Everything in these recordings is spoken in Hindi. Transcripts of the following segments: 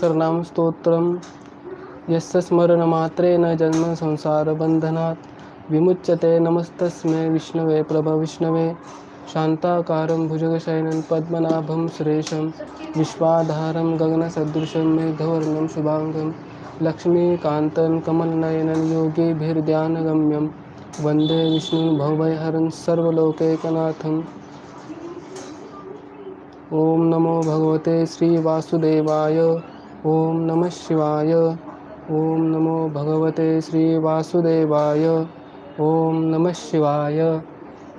सरनाम स्तोत्रं। जन्म संसार जन्मसंसारबन्धनात् विमुच्यते नमस्तस्मै विष्णवे प्रभविष्णवे शान्ताकारं भुजगशयनं पद्मनाभं सुरेशं, विश्वाधारं गगनसदृशं मेघवर्णं शुभाङ्गं, लक्ष्मीकान्तं कमलनयनं योगिभिर्ध्यानगम्यं। वंदे विष्णुं भवभयहरं सर्वलोकैकनाथम्। ॐ नमो भगवते श्रीवासुदेवाय। ॐ नमः शिवाय। ॐ नमो भगवते श्रीवासुदेवाय ॐ नमः शिवाय।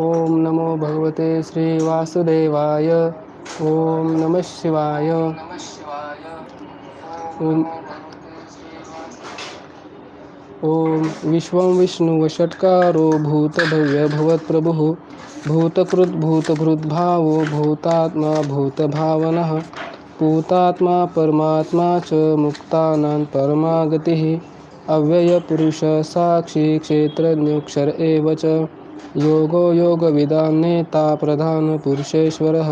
ॐ नमो भगवते श्रीवासुदेवाय ॐ नमः शिवाय। ॐ विश्वं विष्णुवषट्कारो भूतभव्यभवत्प्रभुः भूतकृद्भूतभृद्भावो भूतात्मा भूतभावनः। पूतात्मा परमात्मा च मुक्तानां परमा गतिः अव्ययपुरुषः साक्षी क्षेत्रज्ञोऽक्षर एव च योगो योगविदां नेता प्रधानपुरुषेश्वरः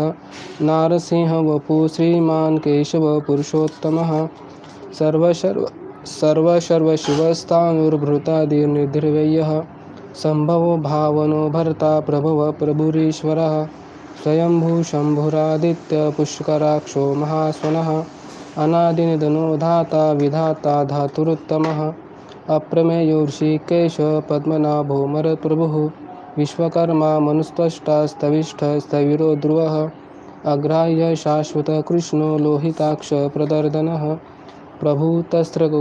नारसिंहवपु श्रीमान् केशवपुरुषोत्तमः सर्वशर्व सर्वशर्वशिवस्तानुर्भृतादिर्निर्धर्वय्यः सम्भवो भावनो भर्ता प्रभव प्रभुरीश्वरः। स्वयम्भूशम्भुरादित्यपुष्कराक्षो महास्वनः अनादिनिधनो धाता विधाता धातुरुत्तमः अप्रमेयो ऋषिकेश पद्मनाभो मरप्रभुः, विश्वकर्मा मनुस्त्वष्टास्तविष्ठस्तविरो ध्रुवः अग्राह्य शाश्वत कृष्ण शाश्वतकृष्णो लोहिताक्षप्रदर्दनः प्रभूतस्त्रगु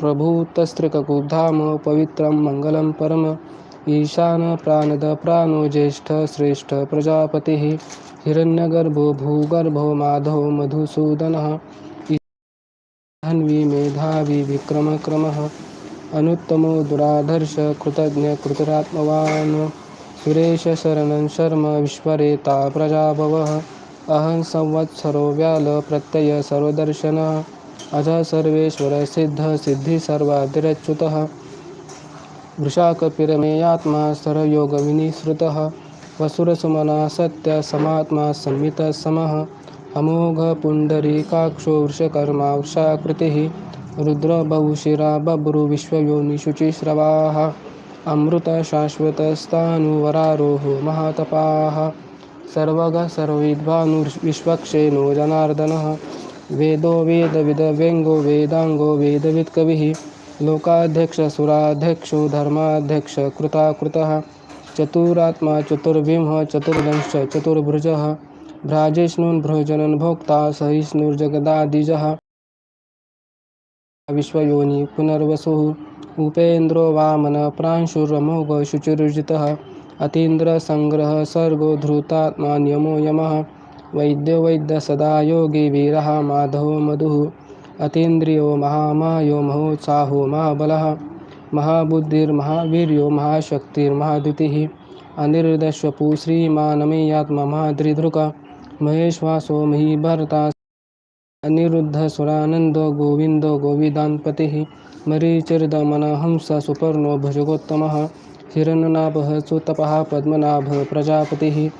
प्रभूतस्त्रिककुधाम पवित्रं मङ्गलं परम ईशानप्राणदप्राणो प्रजापति हिरण्यगर्भो भूगर्भो माधव मधुसूदन धन्वी मेधावी विक्रमक्रमः अनुत्तमो दुराधर्ष कृतज्ञकृतरात्मवान् सुरेशशरणं शर्म विश्वरेता प्रजाभवः अहं संवत्सरो व्याल प्रत्यय सर्वदर्शन अज सर्वेश्वर सिद्ध सिद्धि सर्वादिरच्युतः वृषाकपिरमेयात्मा सरयोगविनिसृतः वसुरसुमना सत्यसमात्मा संमितसमः अमोघपुण्डरीकाक्षो वृषकर्मा वृषाकृतिः रुद्रबहुशिरा बभ्रु विश्वयोनिशुचिस्रवाः अमृतशाश्वतस्तानुवरारोहो महातपाः सर्वगः सर्वविद्वानुर्विश्वक्षेनो जनार्दनः वेदो वेद विद वेदविदव्यङ्गो वेदाङ्गो वेदवित्कविः लोकाध्यक्षसुराध्यक्षो धर्माध्यक्ष, कृताकृतः, चतुरात्मा, चतुर्विंह चतुर्दंश्च चतुर्भुजः भ्राजिष्णुर्भोजनं भोक्ता, सहिष्णुर्जगदादिजः, विश्वयोनि पुनर्वसुः, उपेन्द्रो वामन प्रांशुरमोघ शुचिरुजितः अतीन्द्रसङ्ग्रह सर्गो धृतात्मा यमः, वैद्यो वैद्य सदा योगी वीरः माधवो मधुः। अतीन्द्रियो महामायो महोत्साहो महाबलः, महाबुद्धिर्महावीर्यो महाशक्तिर्महाद्युतिः अनिर्दश्वपु श्रीमानमेयात्मा महाद्रिधृक महेश्वासो महीभर्ता, अनिरुद्धसुरानन्दो गोविन्दो गोविदान्पतिः, मरीचिर्दमनहंस सुपर्णो भुजगोत्तमः, हिरण्यनाभः सुतपः, पद्मनाभः प्रजापतिः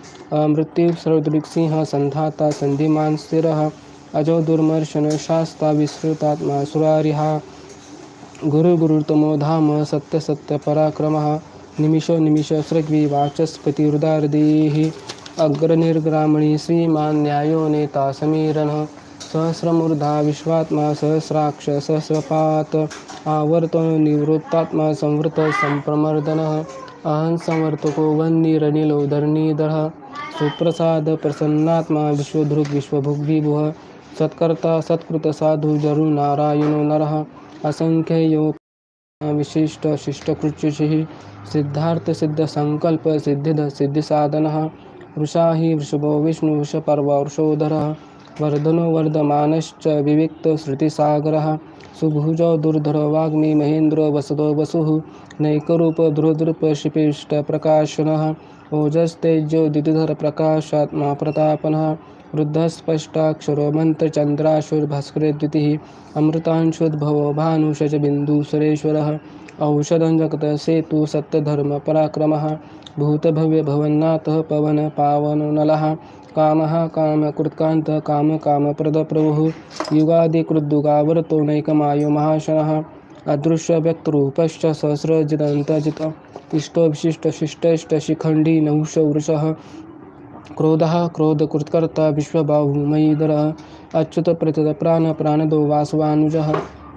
अमृत्युसर्वदृक्सिंहः सन्धाता, सन्धिमान् स्थिरः अजो दुर्मर्शनशास्ता विस्तृतात्मा सुरारिः गुरुगुरुतमो धाम सत्यसत्यपराक्रमः निमिषो निमिषसृग्वी वाचस्पतिरुदारदीः अग्रनिर्ग्रामणि श्रीमान् न्यायो नेता समीरनः। सहस्रमूर्धा विश्वात्मा सहस्राक्ष सहस्रपात। आवर्तो निवृत्तात्मा संवृतः संप्रमर्दन। अहं संवर्तको वह्निरनिलो धरणीधरः सुप्रसादप्रसन्नात्मा विश्वधृग् विश्वभुग्विभुः सत्कर्ता, सत्कृत साधु सत्कृतसाधु जरुनारायणो नरः। असङ्ख्ययो विशिष्टशिष्टकृच्युषिः सिद्धार्थसिद्धसङ्कल्पसिद्धिद सिद्धिसाधनः वृषा हि वृषभो विष्णुवृषपर्व वृषोधरः वर्धनो वर्धमानश्च विविक्तश्रुतिसागरः सुभुजो दुर्धरो वाग्मी महेन्द्रो वसदो वसुः। नैकरूपधृदृपशिपिष्टप्रकाशनः ओजस्तेजो द्युतिधरप्रकाशात्मा प्रतापनः। वृद्धस्पष्टाक्षरो मन्त्रचन्द्राशुर्भास्करद्युतिः अमृतांशुद्भवो भानुषजबिन्दुसुरेश्वरः औषधं जगतसेतु सत्यधर्मपराक्रमः भूतभव्यभवन्नाथः पवनपावनो नलः कामः कामकृत्कान्तः कामकामप्रदप्रभुः युगादिकृद्युगावर्तो नैकमायो महाशनः अदृश्यव्यक्तरूपश्च सहस्रजिदन्तजित इष्टोविशिष्टशिष्टेष्टशिखण्डी नहुष वृषः क्रोधः क्रोधकृत्कर्ता विश्वबाहुमयीधरः अच्युतप्रतितप्राणप्राणदो वासवानुजः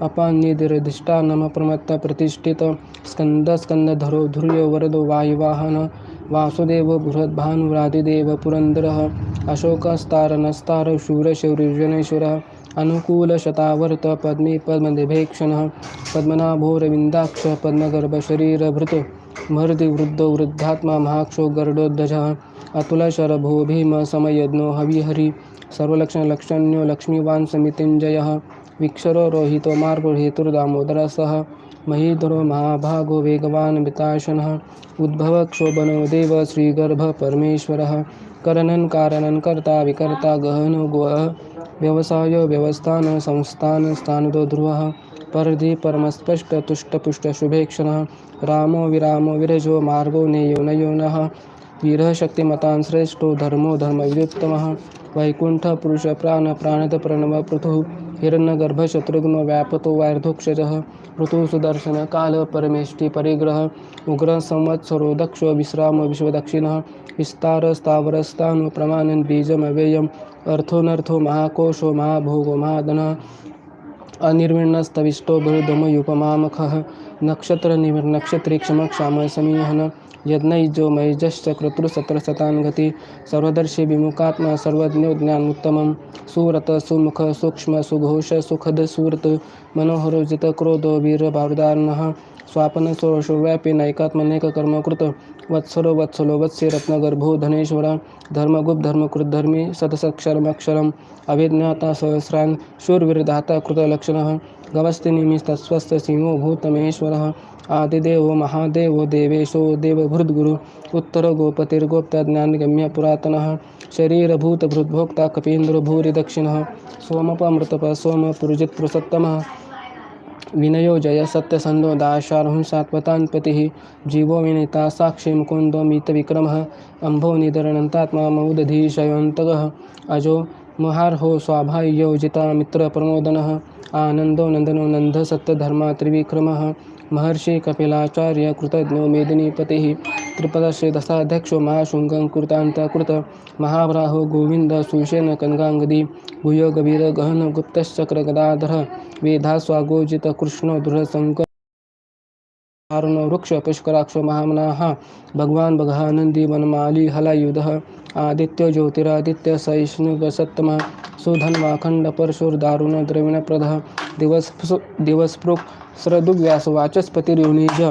अपान्निधिरधिष्ठानमप्रमत्त प्रतिष्ठित। स्कन्दस्कन्दधरो धुर्यो वरदो वायुवाहन। वासुदेव बृहद्भानुरादिदेव पुरन्दरः अशोकस्तारनस्तार शूरशौर्यजनेश्वरः अनुकूलशतावर्त पद्मे पद्मनिभेक्षणः। पद्मनाभोरविन्दाक्ष पद्मगर्भशरीरभृत्। महर्दिवृद्धो वृद्धात्मा महाक्षो गरुडोद्धजः। अतुलशरभो भीमसमयज्ञो हविहरि सर्वलक्षणलक्षण्यो लक्ष्मीवान् समितिञ्जयः विक्षरो रोहितो मार्गहेतुर्दामोदरसः महीधरो महाभागो वेगवान् विताशनः उद्भवक्षोभनो देव श्रीगर्भपरमेश्वरः करणन् कारणन् कर्ता विकर्ता गहनो गोः व्यवसाय व्यवस्थान संस्थान स्थानदो ध्रुवः परधि परमस्पष्टतुष्टपुष्टशुभेक्षणः रामो विरामो विरजो मार्गो नेयो नयो नः वीरः शक्तिमतान् श्रेष्ठो धर्मो धर्मविदुत्तमः वैकुण्ठपुरुषप्राणप्राणदप्रणवपृथुः हिरण्यगर्भशत्रुघ्नो व्यापतो वार्धोक्षजः। ऋतुः सुदर्शनकालः परमेष्टिपरिग्रहः उग्रसंवत्सरो दक्षो विश्रामो विश्वदक्षिणः। विस्तारस्तावरस्तानु प्रमाणन् बीजमव्ययम्। अर्थोऽनर्थो महाकोशो महाभोगो महाधनः अनिर्विण्णस्तविष्टो नक्षत्रनिर्नक्षत्रीक्षमक्षामः समीहन यज्ञैजो मयजश्च गति, सर्वदर्शी विमुखात्मा सर्वज्ञो ज्ञानोत्तमं सुव्रत सुमुख, सूक्ष्म, सुघोष, सुखद सुव्रत मनोहरो जितक्रोधो वीरभारुदार्णः स्वापनसोऽशोव्यापी नैकात्मनेककर्मकृत वत्सरो, वत्सलो, वत्स्य रत्नगर्भो धनेश्वर, धर्मगुप्त धर्मकृद्धर्मी सतसक्षरमक्षरम् अभिज्ञाता सहस्रान्, शूरवीरदाता, कृतलक्षणः गवस्तिनिमिस्तस्वस्य सिंहो भूतमेश्वरः आदिदेवो महादेव देवेशो देवभृद्गुरु उत्तरगोपतिर्गोप्तज्ञानगम्य पुरातनः शरीरभूतभृद्भोक्ता कपीन्द्रो भूरि दक्षिणः सोमपमृतपः सोमपुरुजित्पुरुषोत्तमः विनयो जय सत्यसन्धो दाशार्हुं सात्वतान् जीवो विनीता साक्षी मुकुंदो मुकुन्दो मितविक्रमः अम्भो निधरणन्तात्मा मौदधीशयोऽन्तगः अजो महार्हो स्वाभाय्यो जिता मित्रप्रमोदनः आनन्दो नन्दनो नन्दसत्यधर्मा त्रिविक्रमः महर्षि कपिलाचार्य कृतज्ञो मेदिनीपतिः त्रिपदश्रीदशाध्यक्षो महाशृङ्गं कृतान्तकृत महाब्राहो गोविन्द सुषेण कनकाङ्गदी। गुह्यो गभीर गहन गुप्तश्चक्रगदाधर वेधास्वागोजितकृष्णो दृढशङ्कर आरुणो वृक्ष पुष्कराक्षो महामनाः। भगवान् बघानन्दी वनमाली हलायुधः। आदित्यो ज्योतिरादित्य सहिष्णुवसत्तमः सुधन्वाखण्डपरशुर्दारुण द्रविणप्रदः। दिवस दिवस्पृक् स्रदुव्यासवाचस्पतिर्युनिज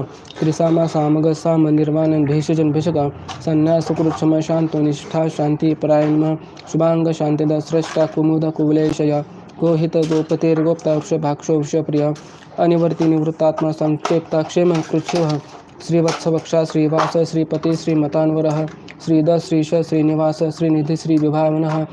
त्रिसामा सामग साम निर्वाण भेषजन भेषक संन्यास सुकृक्षम शांतो निष्ठा शांति परायण शुभांग शांतिद स्रष्टा कुमुद कुवलेशय गोहित गोपतिर्गोप्ता वृषभाक्षो वृषप्रिय अनिवर्ति निवृत्तात्मा संक्षेप्ता क्षेम कृच्छिवः श्रीवत्सवक्षा श्रीवास श्रीपति श्रीमतान्वरः श्रीद श्रीश श्रीनिवास श्रीनिधि श्रीविभावनः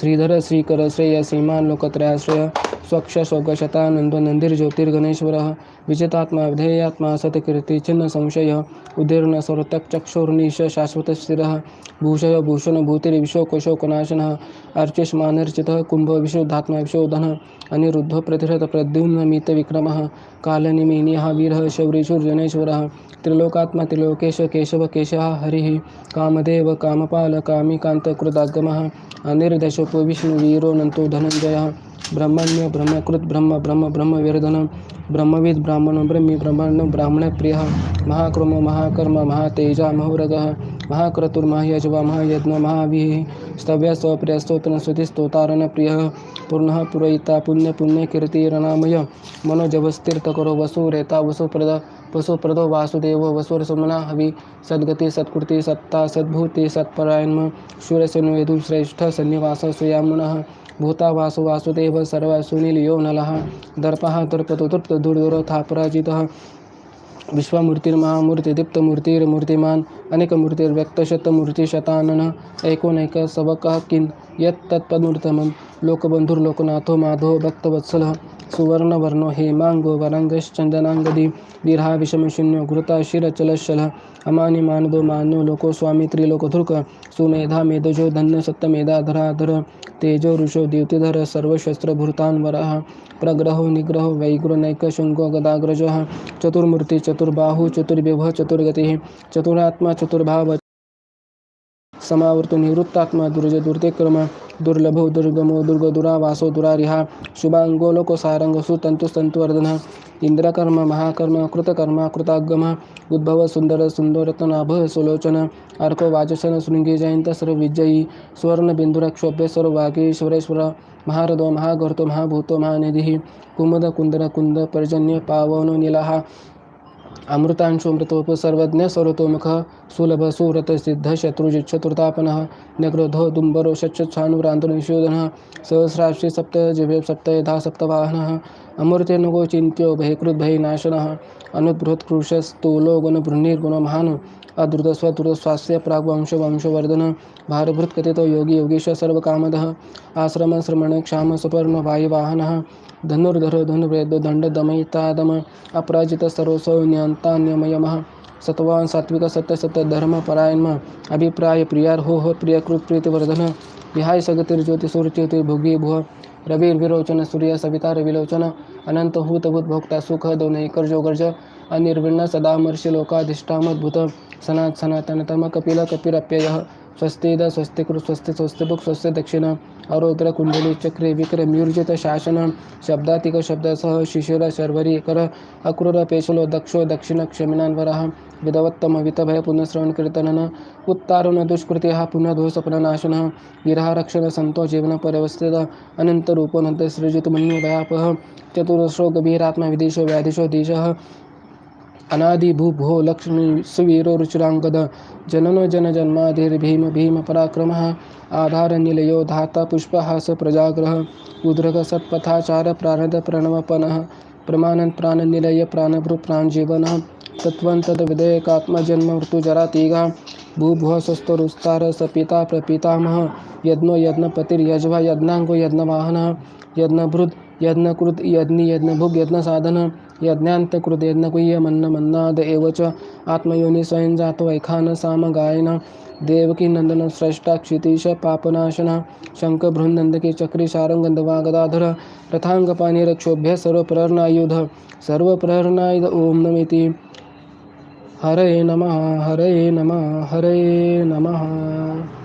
श्रीधर श्रीकर श्रेय श्रीमान् लोकत्रयाश्रय स्वक्ष स्वगशतानन्दो नन्दिर्ज्योतिर्गणेश्वरः विजितात्मा विधेयात्मा सतकीर्तिचिह्न संशय उदीर्ण सर्वतक्चक्षुर्निश शाश्वतस्थिरः, भूषय भूषणभूतिर्विशोकशोकनाशनः अर्चिष्मानर्चितः, कुम्भ विशुद्धात्मा विशोधनः, अनिरुद्धो प्रतिहत प्रद्युम्नमितविक्रमः कालनिमिनियः वीरः शौरिशूर्जनेश्वरः त्रिलोकात्मा त्रिलोकेश केशव केशः हरिः, कामदेव कामपाल कामिकान्तकृदागमः अनिर्दशोपो विष्णुवीरो नन्तो धनञ्जयः। ब्रह्मण्य, ब्रह्मकृत, ब्रह्म ब्रह्म ब्रह्म ब्रह्मविर्धनं ब्रह्मविद्, ब्राह्मणो, ब्रह्मी ब्राह्मण प्रिय, महाक्रम, महाकर्म, महातेजा महोरगः महाक्रतुर्महायजवा, महायज्ञ, महाभिः, स्तव्य स्वप्रियस्तोत्र स्तुतिस्तोतारणप्रियः पूर्णः पुरयिता पुण्य पुण्यपुण्यकीर्तिरनामय मनोजवस्तीर्थकरो वसुरेता, वसुप्रद, वसुप्रदो, वासुदेवो, वसुरसुमना, हवि, सद्गति, सत्कृति, सत्ता, सद्भूति सत्परायण शूरसेनु सन्निवास, सुयामुनः भूतावासो वासुदेव सर्वसुनीलियो नलः। दर्पः दर्पतो दर्पदुर्दुरथापराजितः विश्वमूर्तिर्महामूर्तिदीप्तमूर्तिर्मूर्तिमान् अनेकमूर्तिर्व्यक्तशतमूर्तिशताननः। एकोनैकसवकः किं? यत् तत्पदमूर्तमं लोकबन्धुर्लोकनाथो माधवो भक्तवत्सलः सुवर्णवर्णो हेमाङ्गो वरङ्गश्चन्दनाङ्गदी दीर्घा विषमशून्यो घृता शिरचलशलः अमानि मानदो मान्यो लोको स्वामी त्रिलोकधुर्क सुमेधा मेधजो धन्य सत्यमेधाधराधर तेजो ऋषो द्युतिधर सर्वशस्त्रभूतान् वरः प्रग्रहो निग्रहो वैग्रनैकशृङ्गो गदाग्रजः चतुर्मूर्ति चतुर्बाहु चतुर्विभः चतुर्गतिः चतुरात्मा चतुर्भाव समावर्तो निवृत्तात्मा दुर्ज दुर्तिक्रम दुर्लभो दुर्गमो दुर्गदुरावासो दुरारिहा शुभाङ्गो लोकसारङ्ग सुतन्तुस्तन्तुवर्धनः इंद्रकर्म महाकर्म, कृतकर्म, कृतागम, उद्भव सुंदर सुंदरतनाभ सुलोचन, अर्को वाचसन शृंगी जयंत सर्वविजयी स्वर्ण बिंदुरक्षोभ्य सर्ववागीश्वरेश्वर महारदो, महागर्तो, महाभूतो, महानिधि, कुमुद कुंदर कुंद पर्जन्य, पावन अमृतांशुमृतोप सर्वज्ञ सर्वतोमुख सुलभ सुव्रत सिद्ध शत्रुजित चतुर्तापनः नग्रोधो दुम्बरो षट्छानुरान्तनिषोधनः सहस्राक्षि सप्त जिभे सप्त यथा सप्तवाहनः अमृतेनुगो चिन्त्यो भयकृद्भयनाशनः अनुद्भृत्कृशस्तूलो गुणबृह्निर्गुणमहान् अद्रुतस्वद्रुतस्वास्य प्राग्वंश वंशवर्धन भारभृत्कथितो योगी योगीश सर्वकामदः आश्रमश्रमण क्षाम सुपर्ण वायुवाहनः धनुर्धर धनुर्वेद दण्डदमयितादम अपराजितसरोसौन्यन्तान्यमयमः सत्वान् सात्विक सत्य सत्य धर्म परायण अभिप्राय प्रियार हो हो प्रिय कृत प्रीतिवर्धन विहाय सगतिर ज्योति भुव રવિર વિરોચન, સૂર્ય સવિતા રવિલોચન અનંત હૂત ભોક્તા સુખ દો કરજો ગર્જ, અનિર્વિણ સદા મર્ષિલોકાધિષ્ઠામદ્ભુત સનાત સનાતનતમ કપિલ કપિરપ્યય कृ स्वस्ति स्वस्ति बुक स्वस्ति दक्षिण। अरोद्र कुंडली चक्रे विक्रम्यूर्जित शासन। शब्दातिक शब्द सह शिशिर शर्वरी कर। अक्रूर पेशलो दक्षो दक्षिण क्षमिनान्वरः विधवत्तम वितभय पुनःश्रवण कीर्तनन। उत्तारुण दुष्कृति पुनः दोषपननाशनः गिरहारक्षण संतो जीवन परिवस्थित। अनंत रूपोनंत सृजित मन्यो भयापह चतुरश्रो गभीरात्मा विदेशो व्याधिशो दिशः अनादि भू भो लक्ष्मी सुवीरो रुचिरांगद जननो पराक्रम आधार निलयो धाता पुष्पहास प्रजाग्रह, उद्रग सत्पथाचार प्राणद प्रणवपन प्रमाण प्राण निलय प्राणभृ प्राणजीवन तत्वंतद विधेयकात्मा जन्म मृत्यु जरा तीगा, भूभुव स्वस्तरुस्तार सपिता प्रपितामह, यज्ञो यज्ञपतिर्यज्वा यज्ञांगो यज्ञवाहन यज्ञभृत यज्ञकृत यज्ञ यज्ञभुग यज्ञ साधन यज्ञान्तकृत यज्ञकुह्यमन्न मन्नाद एव च। आत्मयोनि स्वयं जातो वैखान साम गायन। देवकी नंदन श्रेष्ठा क्षितीश पापनाशन। शंख बृहन्नंदकी चक्री सारंगंधवा गदाधर। रथांगपाणी रक्षोभ्य सर्वप्रहरणायुध। सर्वप्रहरणायुध ओम नमिति। हरे नमः हरे नमः हरे नमः।